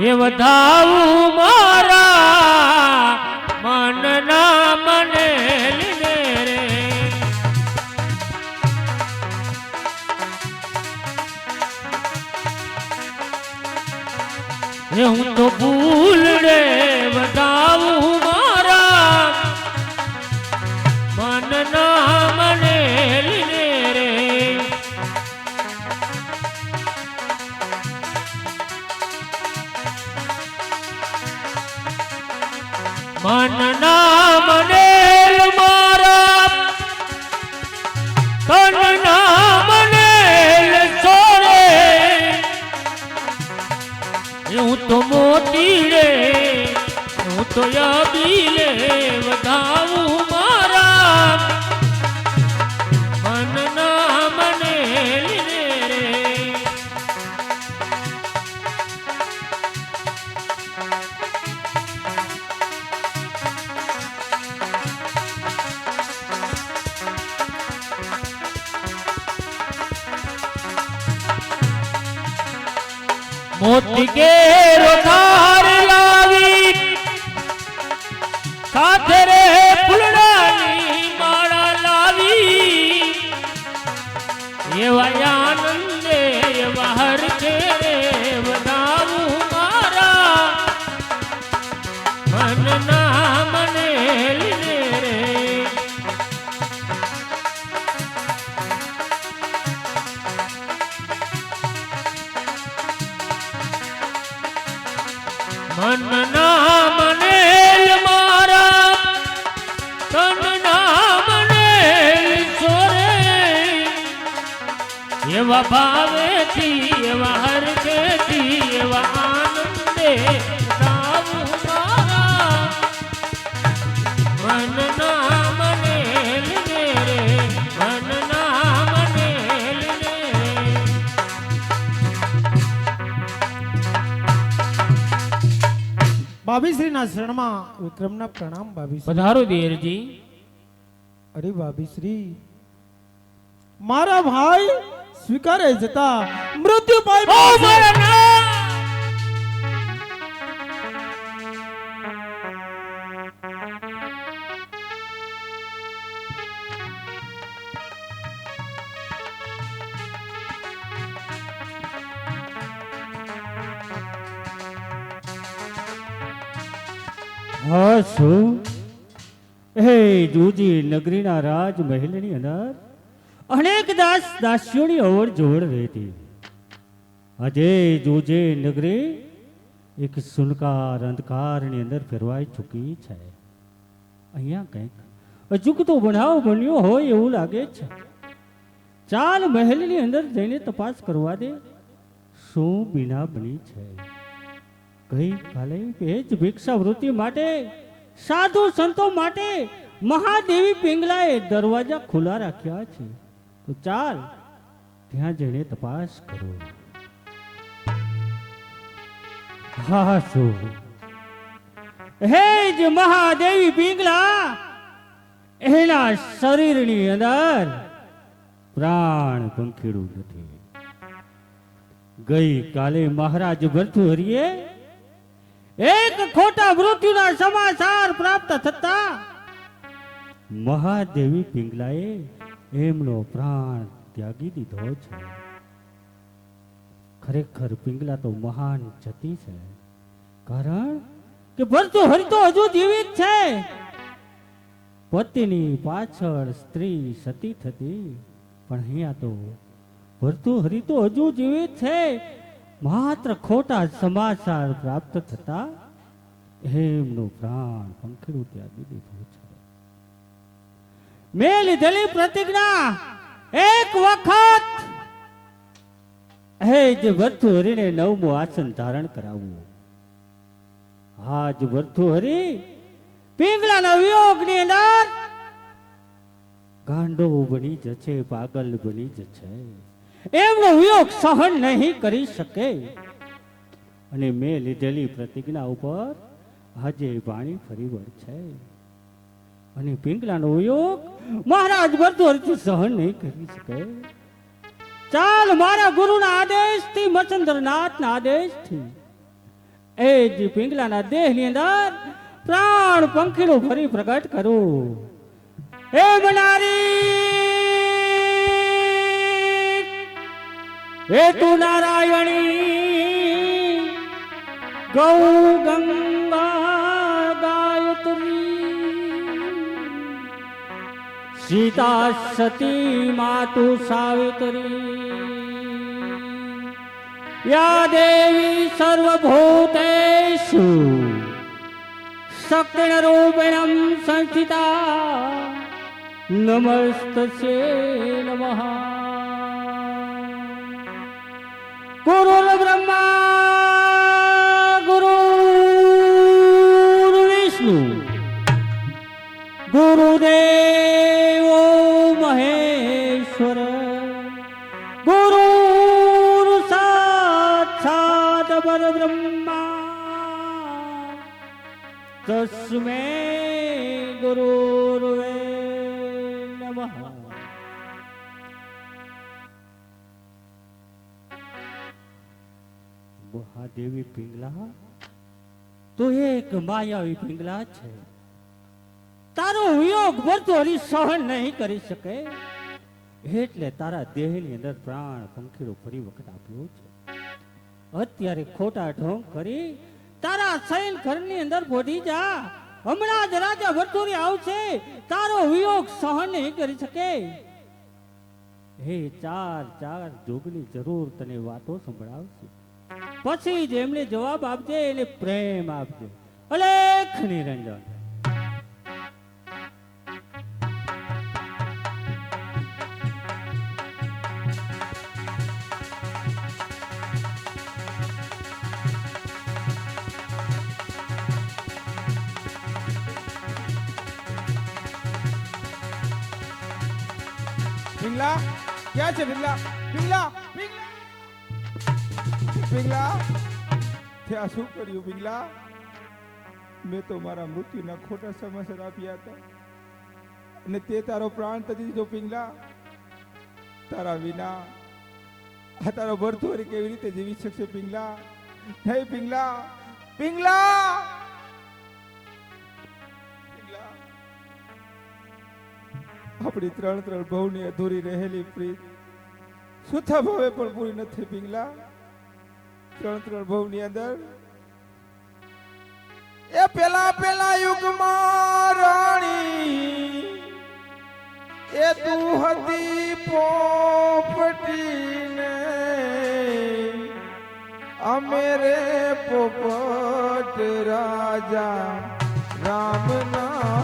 એ વધાવું મારા મનના મને લીધે રે. એ હું તો ભૂલ રે વધાવું મોતી કેરો ધાર લાવી. સાથે રે એવા એવા ભાવેથી એવા હરખેથી ભાભીશ્રીના શરણમાં વિક્રમના પ્રણામ બાબી પધારો દેરજી અરે બાબીશ્રી મારા ભાઈ સ્વીકારે જતા મૃત્યુ પામ્યા હા, શું? હે જૂજી નગરીના રાજમહેલની અંદર અનેક દાસ દાસીઓની અવડ જવડ રહેતી આજે જૂજે નગરી એક સુનકાર અંધકારની અંદર ફેરવાઈ ચૂકી છે. અહીંયા કંઈક અચૂકતો બનાવ બન્યો હોય એવું લાગે છે. ચાલ મહેલની અંદર જઈને તપાસ કરવા દે. શું બીના બની છે? ગઈકાલે ભેજ ભિક્ષાવૃત્તિ માટે, સાધુ સંતો માટે મહાદેવી પિંગલાએ દરવાજા ખુલ્લા રાખ્યા છે. તો ચાલ, ત્યાં જઈને તપાસ કરો. હા, શું? હે જ મહાદેવી પિંગલા, એના શરીરની અંદર પ્રાણ પંખીડું નથી. ગઈ કાલે મહારાજ ભરતુહરીએ એક ખોટા મૃત્યુના સમાચાર પ્રાપ્ત થતા મહાદેવી પિંગલાએ એમનો પ્રાણ ત્યાગી દીધો છે. ખરેખર પિંગલા તો મહાન જતી છે. કારણ કે ભરતો તો હજુ જીવિત છે. પતિની પાછળ સ્ત્રી સતી થતી, પણ અહીંયા તો ભરતુહરી તો હજુ જીવિત છે. માત્ર ખોટા સમાચાર પ્રાપ્ત થતા એમનું પ્રાણ પંખીડું ત્યાં દીધું છે. મેં લીધેલી પ્રતિજ્ઞા એક વખત હે જ હરીને નવમું આસન ધારણ કરાવવું. આજ હરી પિંગલાના વિયોગની અંદર ગાંડો બની જશે, પાગલ બની જશે. એમનો વિયોગ સહન નહીં કરી શકે. અને મેં લીધેલી પ્રતિજ્ઞા ઉપર આજે વાણી ફરી વળશે. અને પિંગલાનો વિયોગ મહારાજ ભરતુહરીથી સહન નહીં કરી શકે. ચાલ મારા ગુરુના આદેશથી, મચંદ્રનાથના આદેશથી. એ જ પિંગલાના દેહની અંદર પ્રાણ પંખીનું ફરી પ્રગટ કરું. હે બનારી હે તું નારાયણી ગૌ ગંગા ગાયત્રી સીતા સતી માતુ સાવિત્રી. યા દેવી સર્વભૂતેષુ શક્તિરૂપિણમ સંસ્થિતા. નમસ્ત નમઃ. ¡Puro la Brahma! પિંગલા તું એક માયાવી પિંગલા છે તારો વિયોગ ભરતો સહન નહીં કરી શકે એટલે તારા દેહની અંદર પ્રાણ પંખીડો ફરી વખત આપ્યો છે અત્યારે ખોટા ઢોંગ કરી તારા સૈન ઘરની અંદર પોઢી જા હમણાં જ રાજા ભરતુરી આવશે, તારો વિયોગ સહન નહીં કરી શકે। હે ચાર ચાર જોગની જરૂર તને વાતો સંભળાવશે। પછી જેમને જવાબ આપજે એને પ્રેમ આપજે. અલેખ નિરંજન. બિલ્લા ક્યાં છે પિંગલા પિંગલા પિંગલા તે આ શું કર્યું પિંગલા મેં તો મારા મૃત્યુના ખોટા સમાચાર આપ્યા હતા. અને તે તારો પ્રાણ તજી દીધો પિંગલા તારા વિના આ તારો ભરથોરી કેવી રીતે જીવી શકશે પિંગલા નહીં પિંગલા પિંગલા આપણી ત્રણ ત્રણ ભવની અધૂરી રહેલી પ્રીત. સુથા ભાવે પણ પૂરી નથી પિંગલા ત્રણ ત્રણ ભવની અંદર. એ પેલા પેલા યુગમાં રાણી એ તું હતી પોપટીને. અમે રે પોપટ રાજા રામ ના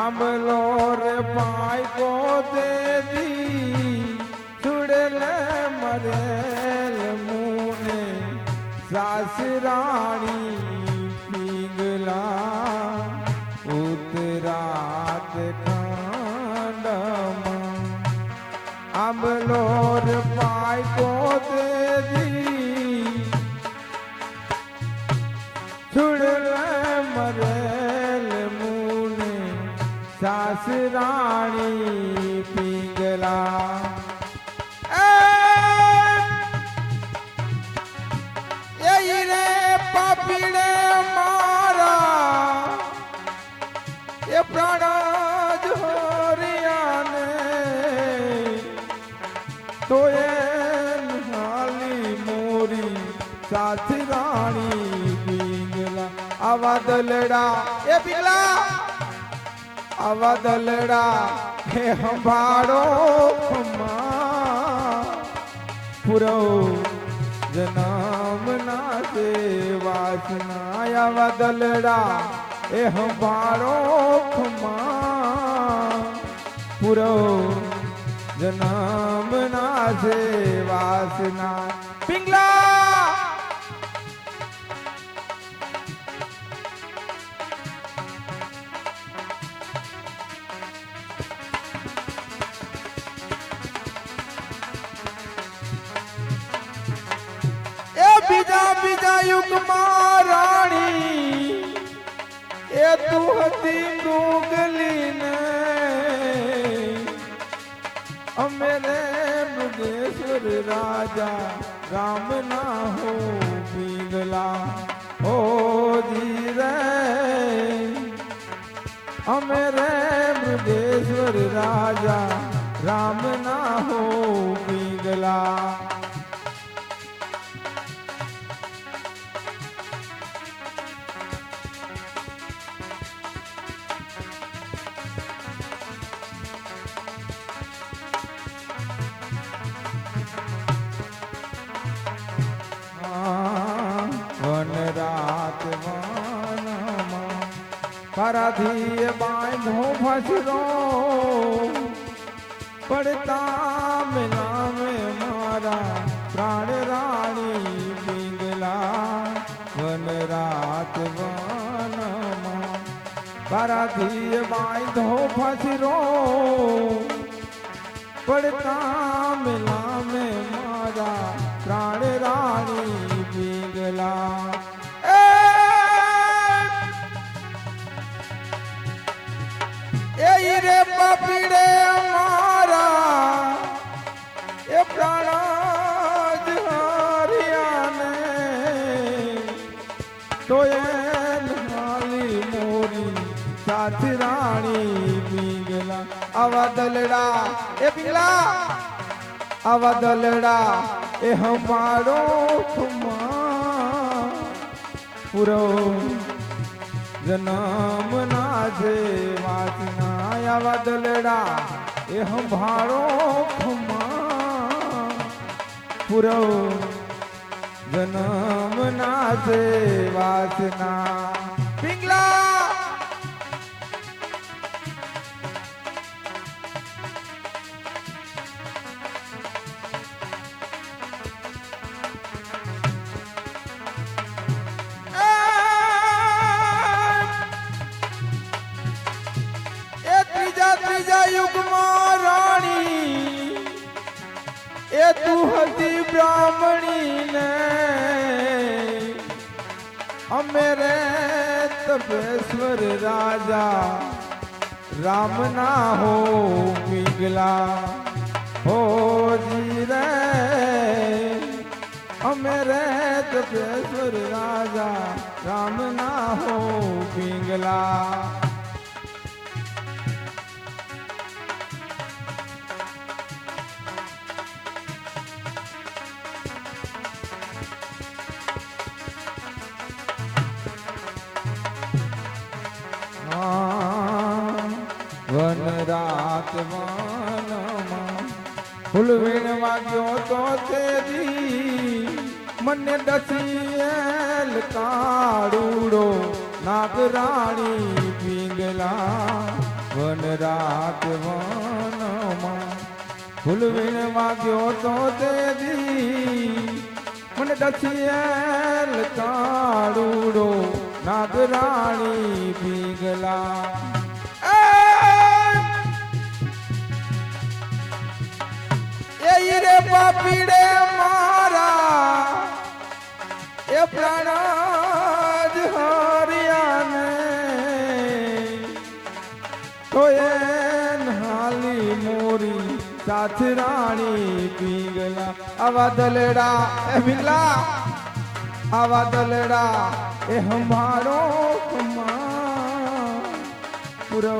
આંબલો રે પાય કો દેદી છુડલે મરેલ મુને. સાસરાણી પીગલા ઉતરાત કાંડામાં. આંબલો સાસરાણી આવા દલડા હે સંભાળો પુરો જનામ ના દે વાસના વદલડા દલડા એ સંભાળો પુરો જનામ ના દે વાસના પિંગલા! બીજા યુગમાં રાણી એ તું હતી મૃગલી ને અમે રે મુગેશ્વર રાજા રામ ના હો પીગલા. હો જી રે. અમે રે મૃગેશ્વર રાજા રામ ના હો પીગલા. પરાધીએ બાંધો ફસરો પડતા મે મારા પ્રાણ રાણી પિંગલા. વન રાત વનમાં પરાધીએ બાંધો ફસરો પડતા મે મારા પ્રાણ રાણી પિંગલા. આવા દલડા, એ પિંગલા આવા દલડા, એ હમારો પૂરો જનમ ના જે વાત ના આવા દલડા, એ ખમા પૂરો જનમ ના જે વાસના પિંગલા એ તું હતી બ્રાહ્મણી ને અમે રે તપેશ્વર રાજા રામ ના હો પિંગલા. હો જી રે, અમે રે તપેશ્વર રાજા રામ ના હો પિંગલા. રાત વનમાં ફૂલ વીણ વાગ્યો તો તેરી મને ડસીએલ કાળુડો નાગરાણી પિંગલા. વન રાત વનમાં ફૂલવીણ વાગ્યો તો તેરી મને ડસીએલ કાળુડો નાગરાણી પિંગલા. સાથ રાણી પીગલા આવા દલડા, એ પિંગલા આવા દલડા, એ હમારો પૂરો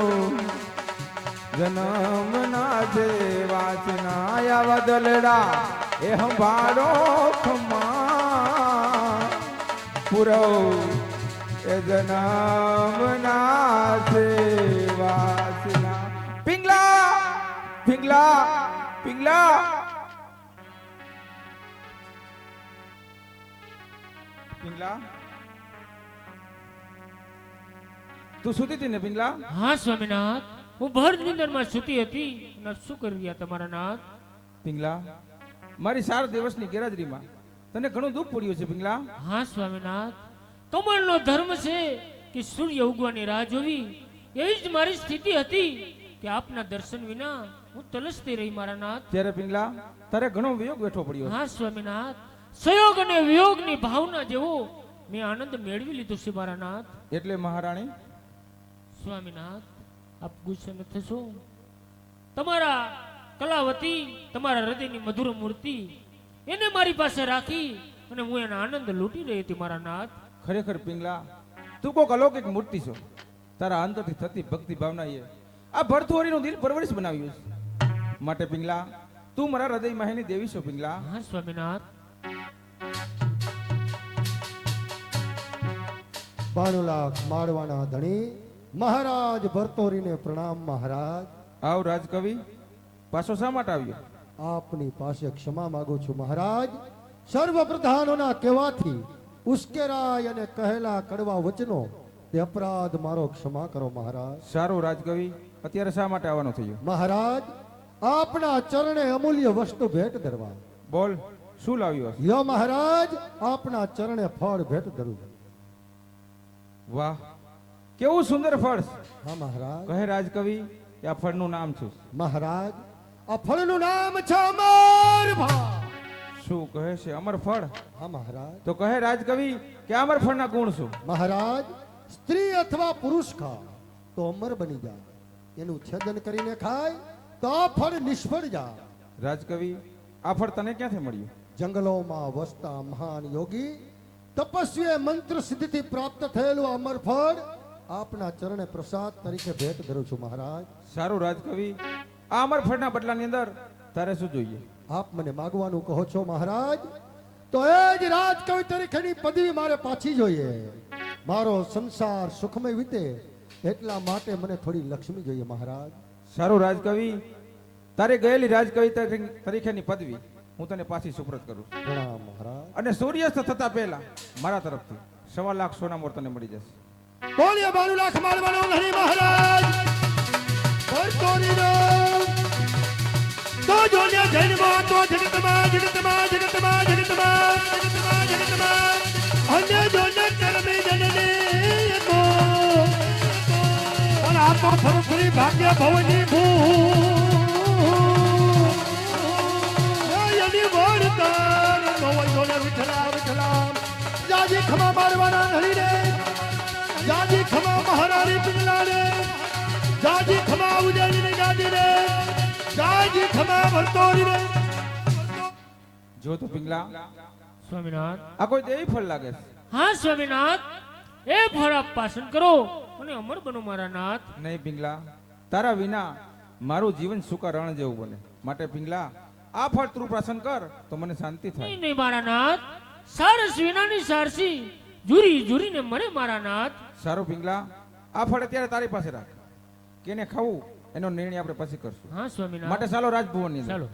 જન્મ ના જે વાસના આવા દલડા, એ હમારો પૂરો એ જન્મ ના જે વાસના પિંગલા પિંગલા પિંગલા પિંગલા તું સુતી હતી ને પિંગલા હા સ્વામીનાથ હું ભર નિંદરમાં સુતી હતી અને શું કરી રહ્યા તમારા નાથ પિંગલા મારી સાત દિવસની ગેરહાજરીમાં તને ઘણું દુઃખ પડ્યું છે પિંગલા હા સ્વામીનાથ કમળનો ધર્મ છે કે સૂર્ય ઉગવાની રાહ જોવી એવી જ મારી સ્થિતિ હતી કે આપના દર્શન વિના હું તલસતી રહી મારા નાથ. ત્યારે પિંગલા તારે ઘણો વિયોગ બેઠો પડ્યો હા સ્વામિનાથ. સંયોગ અને વિયોગની ભાવના જેવો મેં આનંદ મેળવી લીધો છે મારા નાથ. એટલે મહારાણી? સ્વામિનાથ આપ ગુસ્સે ન થશો. તમારા કલાવતી તમારા હૃદયની મધુર મૂર્તિ એને મારી પાસે રાખી અને હું એનો આનંદ લૂંટી રહી હતી મારા નાથ. ખરેખર પિંગલા તું કોક અલૌકિક મૂર્તિ છો. તારા અંતરથી થતી ભક્તિ ભાવનાએ આ ભરથુરીનું દિલ પરવરિશ બનાવ્યું છે. માટે પિંગલા તું મારા હૃદય મહેની દેવી છો પિંગલા. હા સ્વામિનાથ બાણું લાખ માળવાના ધણી મહારાજ ભરતોરીને પ્રણામ મહારાજ. આવ રાજકવિ પાછો શા માટે આવ્યો? આપની પાસે ક્ષમા માંગુ છું મહારાજ. સર્વ પ્રધાનોના કહેવાથી ઉશ્કેરાય અને કહેલા કડવા વચનો તે અપરાધ મારો ક્ષમા કરો મહારાજ. સારું રાજકવિ અત્યારે શા માટે આવવાનો થયું? મહારાજ આપના ચરણે અમૂલ્ય વસ્તુ ભેટ ધરવા. બોલ શું લાવ્યો હશે? યો મહારાજ આપના ચરણે ફળ ભેટ ધરું વાહ કેવું સુંદર ફળ હા મહારાજ. કહે રાજકવિ કે આ ફળનું નામ છે. મહારાજ આ ફળનું નામ છે અમર ભાવ શું કહે છે અમર ફળ? હા મહારાજ. તો કહે રાજકવિ કે અમર ફળના ગુણ શું? મહારાજ સ્ત્રી અથવા પુરુષ ખા તો અમર બની જાય. એનું છેદન કરીને ખાય તો આ ફળ નિષ્ફળ જાય. રાજકવિ આ ફળ તને ક્યાંથી મળ્યું? જંગલોમાં વસતા મહાન યોગી તપસ્વીએ મંત્ર સિદ્ધિથી પ્રાપ્ત થયેલું અમર ફળ આપના ચરણે પ્રસાદ તરીકે ભેટ કરું છું મહારાજ. સારું રાજકવિ આ અમર ફળના બદલાની અંદર તારે શું જોઈએ? આપ મને માગવાનું કહો છો મહારાજ તો એ જ રાજકવિ તરીકેની પદવી મારે પાછી જોઈએ. મારો સંસાર સુખમય વીતે એટલા માટે મને થોડી લક્ષ્મી જોઈએ મહારાજ. સારું રાજકવિ તારે ગયેલી રાજકવિ તરી- તરીકેની પદવી હું તને પાછી સુપ્રત કરું. પ્રણામ મહારાજ. અને સૂર્યાસ્ત થતા પહેલા મારા તરફથી સવા લાખ સોનામોર તને મળી જશે. બોલ્યો બાણું લાખ મારવાનો ધણી મહારાજ. ભરતોરીનો તો જોને જન્મા તો જગતમાં જગતમાં જગતમાં જગતમાં જગતમાં જગતમાં. અને જોને કરમે જનને તો ફરફરી ભાગ્ય ભવની ભૂ. એની વર્તન ભવન જોને વિઠલા વિઠલા જાજી ખમા મારવાના ધણી રે જાજી ખમા મહારાણી પિંગલાને. જાજી ખમા ઉજળીની ગાદીને જાજી ખમા ભરતોરીને જો તો પિંગલા સ્વામિનાથ આ કોઈ દેવી ફળ લાગે હા સ્વામિનાથ એ ફળ આપ પાસન કરો. અને અમર બનો મારા નાથ. નહીં પિંગલા તારા વિના મારું જીવન સુકા રણ જેવું બને. માટે પિંગલા આ ફળ તું પ્રસન્ન કર તો મને શાંતિ થાય. નહીં મારા નાથ. સારસ વિનાની સારસી. જુરી જુરીને મરે મારા નાથ. સારું પિંગલા આ ફળ અત્યારે તારી પાસે રાખ. કેને ખાવું એનો નિર્ણય આપણે પછી કરશું. હા સ્વામી માટે ચાલો રાજભવનની અંદર. ચાલો.